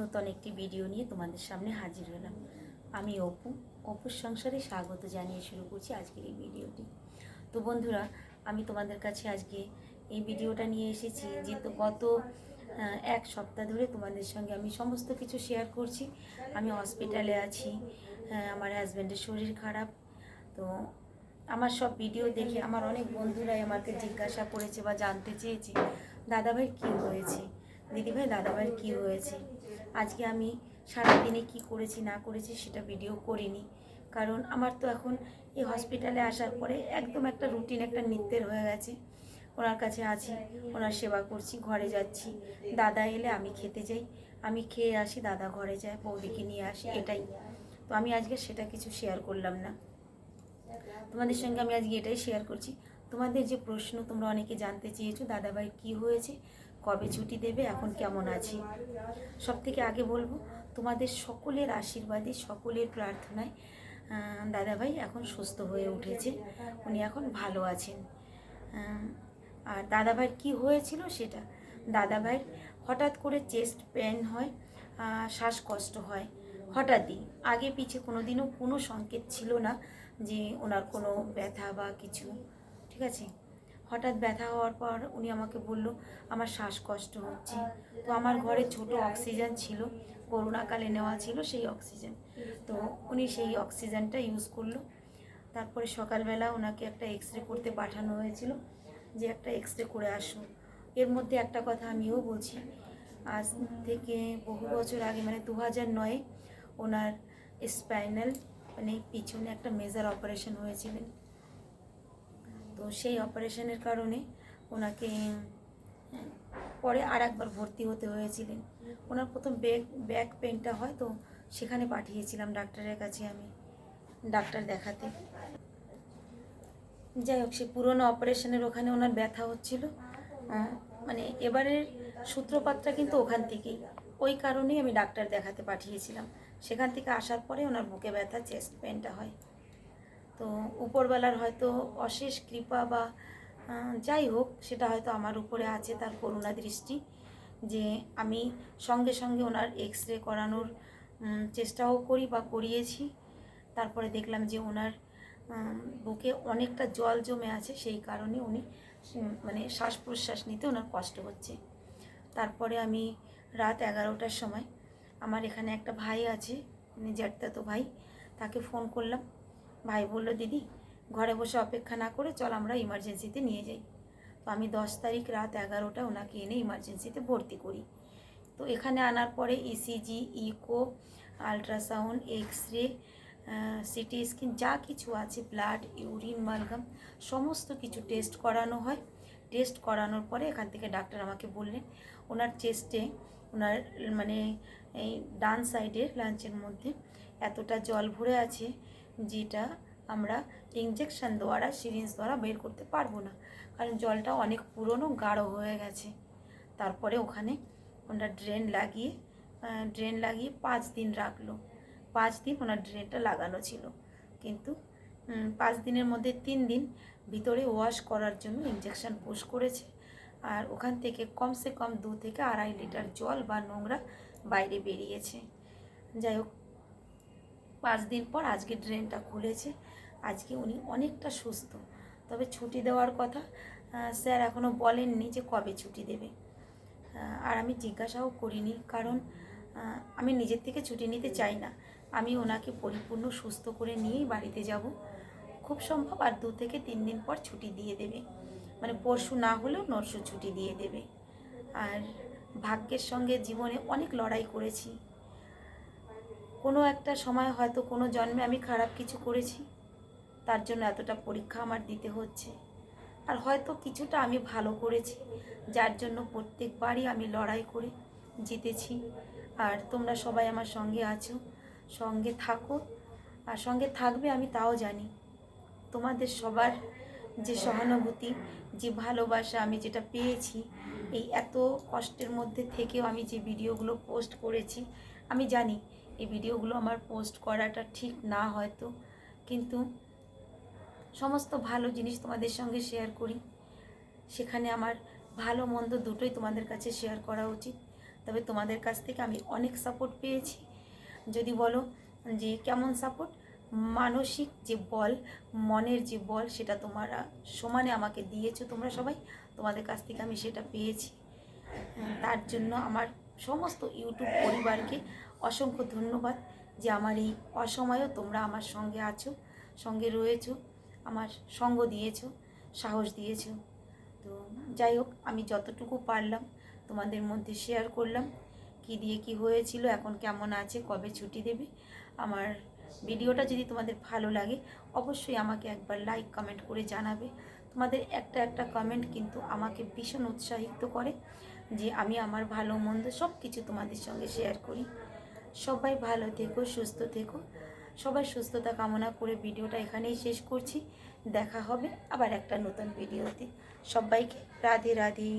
নতুন একটি ভিডিও নিয়ে তোমাদের সামনে হাজির হলাম। আমি অপু, অপুর সংসারে স্বাগত জানিয়ে শুরু করছি আজকের এই ভিডিওটি। তো বন্ধুরা, আমি তোমাদের কাছে আজকে এই ভিডিওটা নিয়ে এসেছি যে তো গত এক সপ্তাহ ধরে তোমাদের সঙ্গে আমি সমস্ত কিছু শেয়ার করছি। আমি হসপিটালে আছি আমার হাজব্যান্ডের শরীর খারাপ। তো আমার সব ভিডিও দেখে আমার অনেক বন্ধুরাই আমাকে জিজ্ঞাসা করেছে বা জানতে চেয়েছে, দাদাভাই, কী হয়েছে? দিদিভাই দাদাভাইয়ের কী হয়েছে? আজকে আমি সারাদিনে কি করেছি, না করেছি সেটা ভিডিও করিনি। কারণ আমার তো এখন এই হসপিটালে আসার পরে একদম একটা রুটিন একটা নিত্যের হয়ে গেছে। ওনার কাছে আছি, ওনার সেবা করছি, ঘরে যাচ্ছি। দাদা এলে আমি খেতে যাই। আমি খেয়ে আসি, দাদা ঘরে যায়, বৌদিকে নিয়ে আসি, এটাই। তো আমি আজকে সেটা কিছু শেয়ার করলাম না। তোমাদের সঙ্গে আমি আজকে এটাই শেয়ার করছি। তোমাদের যে প্রশ্ন তোমরা অনেকে জানতে চেয়েছো, দাদাভাই কি হয়েছে? কবে ছুটি দেবে, এখন কেমন আছি? সব থেকে আগে বলব, তোমাদের সকলের আশীর্বাদে, সকলের প্রার্থনায় দাদাভাই এখন সুস্থ হয়ে উঠেছে, উনি এখন ভালো আছেন। আর দাদাভাইয়ের কি হয়েছিল সেটা? দাদাভাইয়ের হঠাৎ করে চেস্ট পেন হয় শ্বাসকষ্ট হয়, হঠাৎই। আগে পিছে কোনো দিনও কোনো সংকেত ছিল না যে ওনার কোনো ব্যথা বা কিছু, ঠিক আছে? হঠাৎ ব্যথা হওয়ার পর উনি আমাকে বলল, আমার শ্বাসকষ্ট হচ্ছে। তো আমার ঘরে ছোট অক্সিজেন ছিল করোনাকালে নেওয়া ছিল সেই অক্সিজেন। তো উনি সেই অক্সিজেনটা ইউজ করল। তারপরে সকালবেলা ওনাকে একটা এক্স রে করতে পাঠানো হয়েছিল যে একটা এক্স রে করে আসুন এর মধ্যে একটা কথা আমিও বলছি, আজ থেকে বহু বছর আগে মানে দু হাজার নয়ে, ওনার স্পাইনাল মানে পিছনে একটা মেজার অপারেশন হয়েছিলেন তো সেই অপারেশনের কারণে ওনাকে পরে আর একবার ভর্তি হতে হয়েছিলেন। ওনার প্রথম ব্যাক ব্যাক পেনটা হয় তো সেখানে পাঠিয়েছিলাম ডাক্তারের কাছে আমি, ডাক্তার দেখাতে। যাই হোক, সে পুরনো অপারেশনের ওখানে ওনার ব্যথা হচ্ছিল। মানে এবারের সূত্রপাতটা কিন্তু ওখান থেকেই। ওই কারণেই আমি ডাক্তার দেখাতে পাঠিয়েছিলাম। সেখান থেকে আসার পরে ওনার বুকে ব্যথা, চেস্ট পেনটা হয়। তো উপরবেলার হয়তো অশেষ কৃপা বা যাই হোক, সেটা হয়তো আমার উপরে আছে তার করুণা দৃষ্টি যে আমি সঙ্গে সঙ্গে ওনার এক্স রে করানোর চেষ্টাও করি বা করিয়েছি। তারপরে দেখলাম যে ওনার বুকে অনেকটা জল জমে আছে, সেই কারণে উনি মানে শ্বাস প্রশ্বাস নিতে ওনার কষ্ট হচ্ছে। তারপরে আমি রাত এগারোটার সময়, আমার এখানে একটা ভাই আছে মানে জ্যাঠদাতো ভাই, তাকে ফোন করলাম। ভাই বলল, দিদি, ঘরে বসে অপেক্ষা না করে চল আমরা ইমার্জেন্সিতে নিয়ে যাই। তো আমি দশ তারিখ রাত এগারোটা ওনাকে এনে ইমার্জেন্সিতে ভর্তি করি। তো এখানে আনার পরে ECG echo ultrasound X ray CT scan যা কিছু আছে ব্লাড ইউরিন মালগাম সমস্ত কিছু টেস্ট করানো হয়। টেস্ট করানোর পরে এখান থেকে ডাক্তার আমাকে বললেন, ওনার চেস্টে ওনার মানে এই ডান সাইডের লাঞ্চের মধ্যে এতটা জল ভরে আছে যেটা আমরা ইঞ্জেকশন দ্বারা সিরিঞ্জ দ্বারা বের করতে পারব না। কারণ জলটা অনেক পুরনো, গাঢ় হয়ে গেছে। তারপরে ওখানে ওনার ড্রেন লাগিয়ে ড্রেন লাগিয়ে পাঁচ দিন রাখল। পাঁচ দিন ওনার ড্রেনটা লাগানো ছিল। কিন্তু পাঁচ দিনের মধ্যে তিন দিন ভিতরে ওয়াশ করার জন্য ইঞ্জেকশন পুশ করেছে। আর ওখান থেকে কমসে কম দু থেকে আড়াই লিটার জল বা নোংরা বাইরে বেরিয়েছে। যাই হোক পাঁচ দিন পর আজকে ড্রেনটা খুলেছে। আজকে উনি অনেকটা সুস্থ। তবে ছুটি দেওয়ার কথা স্যার এখনও বলেননি যে কবে ছুটি দেবে। আর আমি জিজ্ঞাসাও করিনি, কারণ আমি নিজের থেকে ছুটি নিতে চাই না। আমি ওনাকে পরিপূর্ণ সুস্থ করে নিয়েই বাড়িতে যাব। খুব সম্ভব আর দু থেকে তিন দিন পর ছুটি দিয়ে দেবে। মানে পরশু না হলেও নরশু ছুটি দিয়ে দেবে। আর ভাগ্যের সঙ্গে জীবনে অনেক লড়াই করেছি। কোনো একটা সময় হয়তো কোনো জন্মে আমি খারাপ কিছু করেছি। তার জন্য এতটা পরীক্ষা আমার দিতে হচ্ছে। আর হয়তো কিছুটা আমি ভালো করেছি, যার জন্য প্রত্যেকবারই আমি লড়াই করে, জিতেছি। আর তোমরা সবাই আমার সঙ্গে আছো, সঙ্গে থাকো। আর সঙ্গে থাকবে আমি তাও জানি। তোমাদের সবার যে সহানুভূতি, যে ভালোবাসা আমি যেটা পেয়েছি, এই এত কষ্টের মধ্যে থেকেও আমি যে ভিডিওগুলো পোস্ট করেছি, আমি জানি এই ভিডিওগুলো আমার পোস্ট করাটা ঠিক না হয়তো। কিন্তু সমস্ত ভালো জিনিস তোমাদের সঙ্গে শেয়ার করি। সেখানে আমার ভালো মন্দ দুটোই তোমাদের কাছে শেয়ার করা উচিত। তবে তোমাদের কাছ থেকে আমি অনেক সাপোর্ট পেয়েছি। যদি বলো যে কেমন সাপোর্ট মানসিক যে বল, মনের যে বল, সেটা তোমরা সমানে আমাকে দিয়েছ তোমরা সবাই। তোমাদের কাছ থেকে আমি সেটা পেয়েছি। তার জন্য আমার সমস্ত ইউটিউব পরিবারকে অসংখ্য ধন্যবাদ যে আমার এই অসময়েও তোমরা আমার সঙ্গে আছো, সঙ্গে রয়েছো, আমার সঙ্গ দিয়েছ, সাহস দিয়েছ। তো যাই হোক, আমি যতটুকু পারলাম তোমাদের মধ্যে শেয়ার করলাম, কি দিয়ে কি হয়েছিল, এখন কেমন আছে, কবে ছুটি দেবে, আমার ভিডিওটা যদি তোমাদের ভালো লাগে, অবশ্যই আমাকে একবার লাইক কমেন্ট করে জানাবে। তোমাদের একটা একটা কমেন্ট কিন্তু আমাকে ভীষণ উৎসাহিত করে যে আমি আমার ভালো মন্দ সব কিছু তোমাদের সঙ্গে শেয়ার করি। সবাই ভালো থেকো, সুস্থ থেকো। সবাই সুস্থতা কামনা করে ভিডিওটা এখানেই শেষ করছি। দেখা হবে আবার একটা নতুন ভিডিওতে। সবাইকে রাধে রাধে।